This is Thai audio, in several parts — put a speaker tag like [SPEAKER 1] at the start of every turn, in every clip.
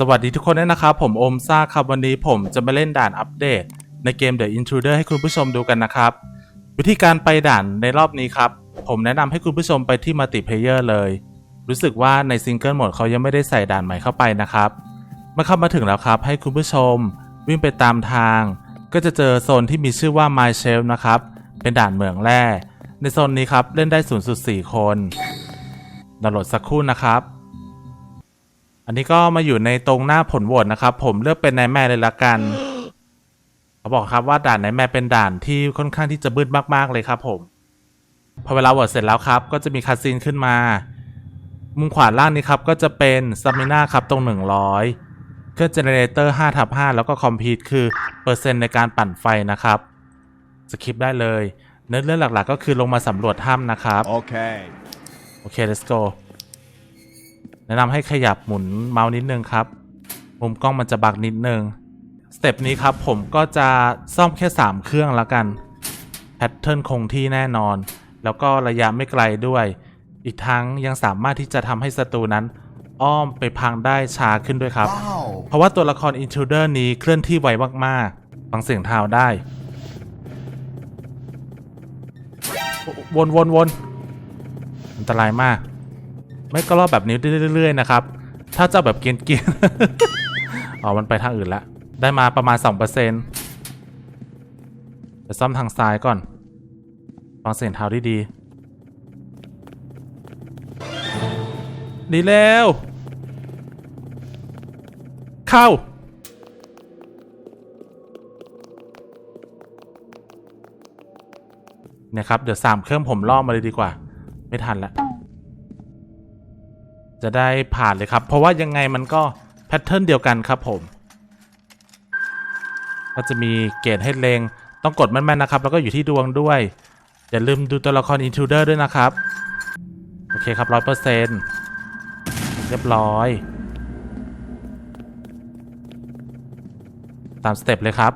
[SPEAKER 1] สวัสดีทุกคนด้วยนะครับ ผมโอมซ่าครับวันนี้ผมจะมาเล่นด่านอัปเดต ในเกม The Intruder ให้คุณผู้ชมดูกันนะครับ วิธีการไปด่านในรอบนี้ครับ ผมแนะนำให้คุณผู้ชมไปที่มัลติเพเยอร์เลย รู้สึกว่าในซิงเกิลโหมดเขายังไม่ได้ใส่ด่านใหม่เข้าไปนะครับเมื่อเข้ามาถึงแล้วครับ ให้คุณผู้ชมวิ่งไปตามทาง ก็จะเจอโซนที่มีชื่อว่า My Shelf นะครับเป็นด่านเหมืองแร่ในโซนนี้ครับเล่นได้0ูนย์คนดาวน์โหลดสักครู่นะครับ อันนี้ก็มาอยู่ในตรงหน้าผลโหวตนะครับ ผมเลือกเป็นนายแม่เลยละกัน เขาบอกครับว่าด่านนายแม่เป็นด่านที่ค่อนข้างที่จะบืดมากๆเลยครับ ผม พอเวลาโหวตเสร็จแล้วครับ ก็จะมีคาซีนขึ้นมา มุมขวาล่างนี้ครับ ก็จะเป็นซัมมิน่าครับตรง 100เครื่องเจเนเรเตอร์5ทับ5แล้วก็คอมพิวต์คือเปอร์เซ็นต์ในการปั่นไฟนะครับสคิปได้เลย เนื้อเรื่องหลักๆ ก็คือลงมาสำรวจถ้ำนะครับ
[SPEAKER 2] Okay.
[SPEAKER 1] โอเค let's go แนะนำให้ขยับหมุนเมาส์นิดนึงครับ มุมกล้องมันจะบักนิดนึง สเต็ปนี้ครับผมก็จะซ่อมแค่ 3 เครื่องละกัน แพทเทิร์นคงที่แน่นอน แล้วก็ระยะไม่ไกลด้วย อีกทั้งยังสามารถที่จะทำให้ศัตรูนั้น อ้อมไปพังได้ช้าขึ้นด้วยครับ
[SPEAKER 2] Wow.
[SPEAKER 1] เพราะว่าตัวละคร Intruder นี้เคลื่อนที่ไวมากๆ ฟังเสียงเท้าได้ วนวนวนอันตรายมาก ไม่ก็รอบแบบนี้เรื่อยๆนะครับ ถ้าจะแบบเกียนเกียนอ๋อ มันไปทางอื่นละ ได้มาประมาณ 2%จะซ่อมทางซ้ายก่อนฟังเสียงเท้าดีๆดีแล้ว เข้าเนี่ยครับ เดี๋ยวสามเครื่องผมล่อมาเลยดีกว่า ไม่ทันละ จะได้ผ่านเลยครับ เพราะว่ายังไงมันก็แพทเทิร์นเดียวกันครับผม ก็จะมีเกรดให้เลงต้องกดแม่นๆนะครับ แล้วก็อยู่ที่ดวงด้วย อย่าลืมดูตัวละคร Intruder ด้วยนะครับ โอเคครับร้อยเปอร์เซนต์เรียบร้อย ตามสเต็ปเลยครับ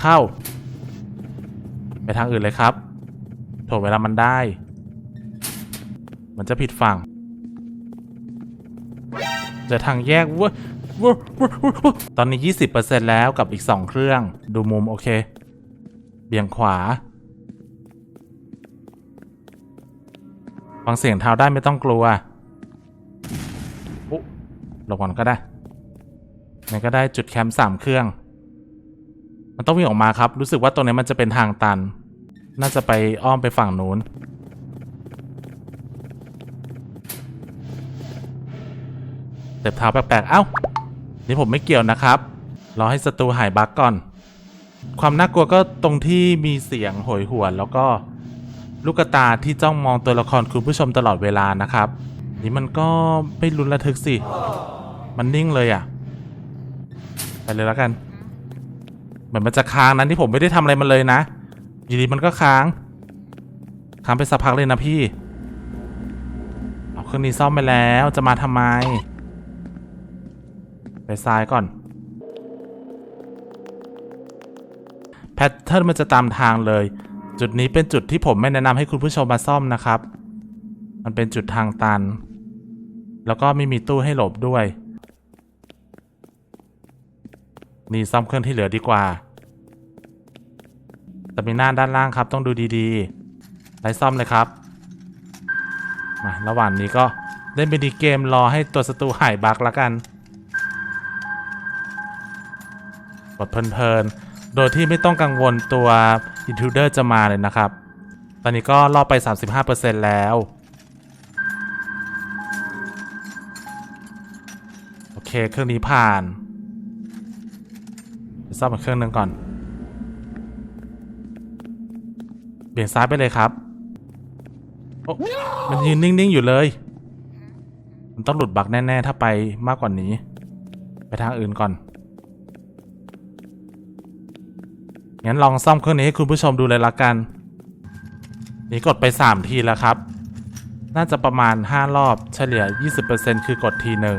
[SPEAKER 1] เข้า ไปทางอื่นเลยครับโถเวลามันได้ มันจะผิดฝั่ง เจอทางแยกเว้ยเว้ยเว้ยเว้ยเว้ยตอนนี้ 20%แล้วกับอีก 2 เครื่อง ดูมุมโอเค เบี่ยงขวา ฟังเสียงเท้าได้ไม่ต้องกลัวอุ๊หลบก่อนก็ได้มันก็ได้จุดแคมป์สามเครื่อง มันต้องวิ่งออกมาครับ รู้สึกว่าตรงนี้มันจะเป็นทางตัน น่าจะไปอ้อมไปฝั่งนู้น เต็บเท้าแปลกๆ เอ้า นี่ผมไม่เกี่ยวนะครับ รอให้ศัตรูหายบั๊กก่อน ความน่ากลัวก็ตรงที่มีเสียงโหยหวน แล้วก็ลูกตาที่จ้องมองตัวละครคุณผู้ชมตลอดเวลานะครับ นี่มันก็ไม่รุนระทึกสิ มันนิ่งเลยอะ ไปเลยแล้วกัน เหมือนมันจะค้างนั้นที่ผมไม่ได้ทำอะไรมันเลยนะอยู่ดีมันก็ค้าง ค้างไปสักพักเลยนะพี่ เอาเครื่องนี้ซ่อมไปแล้วจะมาทำไม ไปซ้ายก่อน แพทเทิร์นมันจะตามทางเลย จุดนี้เป็นจุดที่ผมไม่แนะนำให้คุณผู้ชมมาซ่อมนะครับ มันเป็นจุดทางตัน แล้วก็ไม่มีตู้ให้หลบด้วย นี่ซ่อมเครื่องที่เหลือดีกว่าแต่มีหน้าด้านล่างครับ ต้องดูดีๆไล่ซ่อมเลยครับมาระหว่างนี้ก็เล่นเป็นดีเกมรอให้ตัวศัตรูหายบั๊กแล้วกัน ดเพลินๆ โดยที่ไม่ต้องกังวลตัว Intruder จะมาเลยนะครับ ตอนนี้ก็รอบไป 35%แล้ว โอเค เครื่องนี้ผ่านซ่อมอีกเครื่องหนึ่งก่อน เบี่ยงซ้ายไปเลยครับ โอ้มันยืนนิ่ง ๆ อยู่เลย มันต้องหลุดบักแน่ ๆ ถ้าไปมากกว่านี้ ไปทางอื่นก่อน งั้นลองซ่อมเครื่องนี้ให้คุณผู้ชมดูเลยละกัน นี่กดไป 3 ทีแล้วครับ น่าจะประมาณ 5 รอบเฉลี่ย 20%คือกดทีหนึ่ง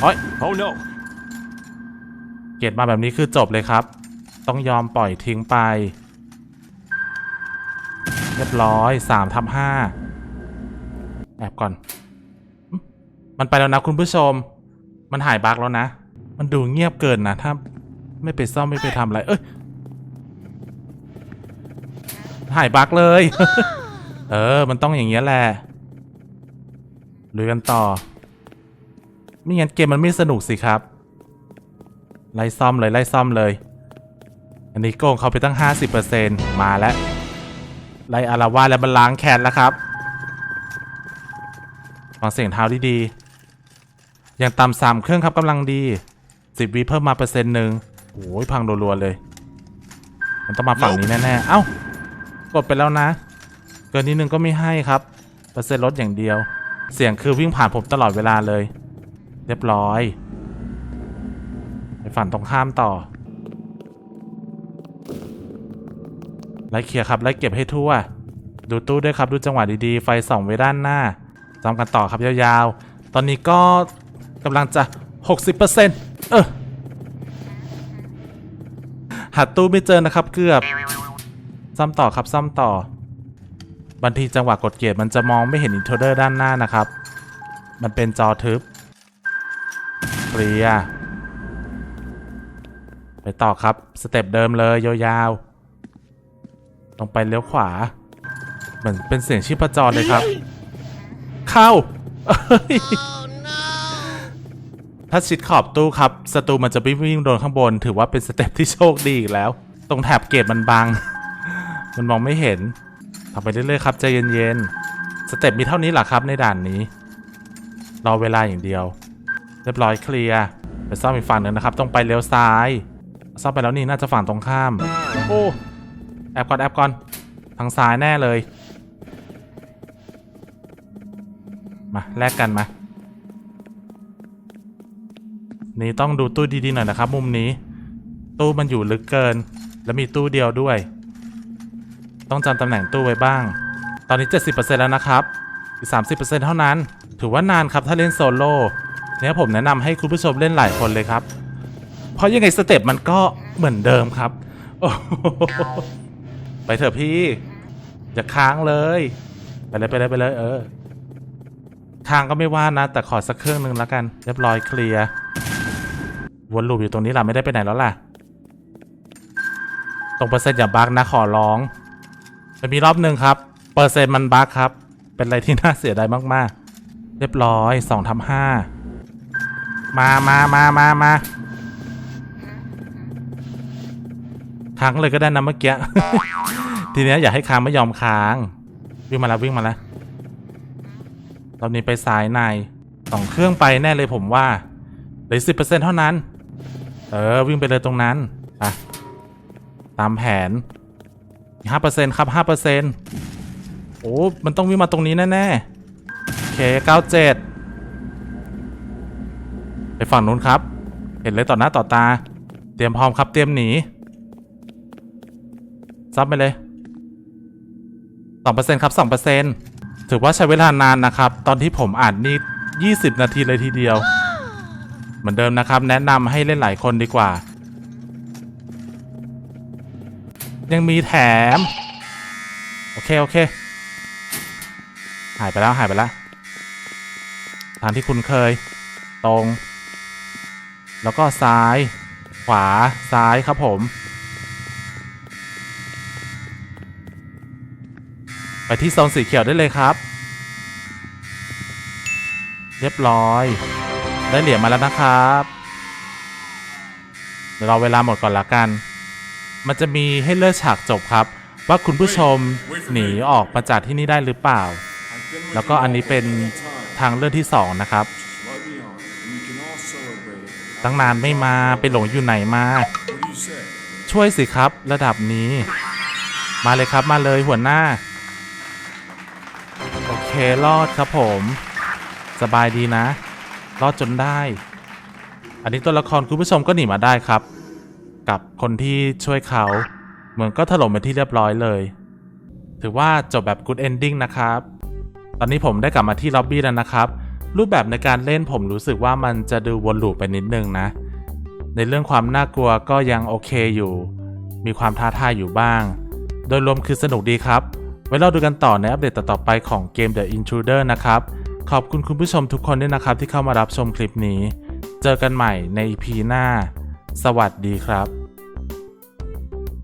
[SPEAKER 1] โอ้ย
[SPEAKER 2] Oh no.
[SPEAKER 1] เกตมาแบบนี้คือจบเลยครับ ต้องยอมปล่อยทิ้งไป เรียบร้อย3ทับ5แอบก่อน มันไปแล้วนะคุณผู้ชม มันหายบั๊กแล้วนะ มันดูเงียบเกินนะถ้า ไม่ไปซ่อมไม่ไปทำอะไร เอ้ยหายบั๊กเลย เออ มันต้องอย่างเงี้ยแหละลุยกันต่อ ไม่งั้นเกมมันไม่สนุกสิครับ ไล่ซ่อมเลยไล่ซ่อมเลย อันนี้โกงเขาไปตั้ง 50%มาแล้ว ไล่อาราวาแล้วมันล้างแค้นแล้วครับฟังเสียงเท้าดีๆยังต่ำสามเครื่องครับกำลังดีสิบวิเพิ่มมาเปอร์เซ็นต์หนึ่ง โอ้ยพังรัวๆเลย มันต้องมาฝั่งนี้แน่ๆ เอ้ากดไปแล้วนะ เกินนิดนึงก็ไม่ให้ครับเปอร์เซ็นต์ลดอย่างเดียว เสียงคือวิ่งผ่านผมตลอดเวลาเลย เรียบร้อยไปฝั่งตรงข้ามต่อไล่เคลียร์ครับไล่เก็บให้ทั่ว ดูตู้ด้วยครับดูจังหวะดีๆ ไฟส่องไว้ด้านหน้าจำกันต่อครับยาวๆ ตอนนี้ก็กำลังจะ 60%เออ หาตู้ไม่เจอนะครับเกือบ ซ่อมต่อครับซ่อมต่อบางทีจังหวะกดเกียร์มันจะมองไม่เห็นอินโทรเดอร์ด้านหน้านะครับ มันเป็นจอทึบเคลียไปต่อครับ สเต็ปเดิมเลยยาวๆตรงไปเลี้ยวขวา เหมือนเป็นเสียงชีพจรเลยครับ เข้า ถ้าชิดขอบตู้ครับศัตรูมันจะไม่วิ่งโดนข้างบน ถือว่าเป็นสเต็ปที่โชคดีอีกแล้ว ตรงแถบเกตมันบังมันมองไม่เห็นทำไปเรื่อยๆครับใจเย็นๆ สเต็ปมีเท่านี้แหละครับในด่านนี้ รอเวลาอย่างเดียว เรียบร้อยเคลียร์ไปซ่อมอีกฝั่งหนึ่งนะครับ ต้องไปเลี้ยวซ้ายซ่อมไปแล้วนี่น่าจะฝั่งตรงข้าม โอ้แอบก่อนแอบก่อนทางซ้ายแน่เลย มาแลกกันมา นี่ต้องดูตู้ดีๆหน่อยนะครับ มุมนี้ ตู้มันอยู่ลึกเกิน และมีตู้เดียวด้วย ต้องจำตำแหน่งตู้ไว้บ้าง ตอนนี้ 70%แล้วนะครับ อีก 30%เท่านั้น ถือว่านานครับถ้าเล่นโซโล่เนี่ยผมแนะนำให้คุณผู้ชมเล่นหลายคนเลยครับ เพราะยังไงสเต็ปมันก็เหมือนเดิมครับโอ้โหไปเถอะพี่ อย่าค้างเลย ไปเลยไปเลยไปเลย เออค้างก็ไม่ว่านะ แต่ขอสักเครื่องหนึ่งแล้วกัน เรียบร้อยเคลียร์ วนลูปอยู่ตรงนี้ล่ะไม่ได้ไปไหนแล้วล่ะ ตรงเปอร์เซ็นต์อย่าบักนะขอร้องมันมีรอบหนึ่งครับ เปอร์เซ็นต์มันบักครับ เป็นอะไรที่น่าเสียดายมากๆ เรียบร้อยสองทำห้ามามามามามาค้างเลยก็ได้นะเมื่อกี้ ทีนี้อย่าให้ค้างไม่ยอมค้าง วิ่งมาแล้ววิ่งมาแล้วรอบนี้ไปซ้ายในสองเครื่องไปแน่เลยผมว่าเหลือสิบเปอร์เซ็นเท่านั้น เออ วิ่งไปเลยตรงนั้นไปตามแผนห้าเปอร์เซ็นครับห้าเปอร์เซ็นโอ้มันต้องวิ่งมาตรงนี้แน่ๆโอเคเก้าเจ็ดไปฝั่งนู้นครับ เห็นเลยต่อหน้าต่อตา เตรียมพร้อมครับเตรียมหนีซับไปเลยสองเปอร์เซ็นครับสองเปอร์เซ็นถือว่าใช้เวลานานนะครับ ตอนที่ผมอ่านนี่ยี่สิบนาทีเลยทีเดียว เหมือนเดิมนะครับ แนะนำให้เล่นหลายคนดีกว่า ยังมีแถม โอเค โอเค หายไปแล้วหายไปแล้วทางที่คุณเคย ตรง แล้วก็ซ้าย ขวาซ้ายครับผมไปที่โซนสีเขียวได้เลยครับ เรียบร้อย ได้เหรียญมาแล้วนะครับเดี๋ยวรอเวลาหมดก่อนละกัน มันจะมีให้เลือกฉากจบครับ ว่าคุณผู้ชมหนีออกมาจากที่นี่ได้หรือเปล่า แล้วก็อันนี้เป็นทางเลือกที่สองนะครับ ตั้งนานไม่มาไปหลงอยู่ไหนมา ช่วยสิครับระดับนี้ มาเลยครับมาเลยหัวหน้า โอเครอดครับผม สบายดีนะ รอดจนได้ อันนี้ตัวละครคุณผู้ชมก็หนีมาได้ครับ กับคนที่ช่วยเขาเหมือนก็ถล่มไปที่เรียบร้อยเลย ถือว่าจบแบบ good ending นะครับ ตอนนี้ผมได้กลับมาที่ล็อบบี้แล้วนะครับ รูปแบบในการเล่นผมรู้สึกว่ามันจะดูวนลูปไปนิดนึงนะ ในเรื่องความน่ากลัวก็ยังโอเคอยู่ มีความท้าทายอยู่บ้าง โดยรวมคือสนุกดีครับ ไว้เราดูกันต่อในอัปเดตต่อไปของเกม The Intruder นะครับ ขอบคุณคุณผู้ชมทุกคนด้วยนะครับที่เข้ามารับชมคลิปนี้ เจอกันใหม่ใน EP หน้า สวัสดีครับ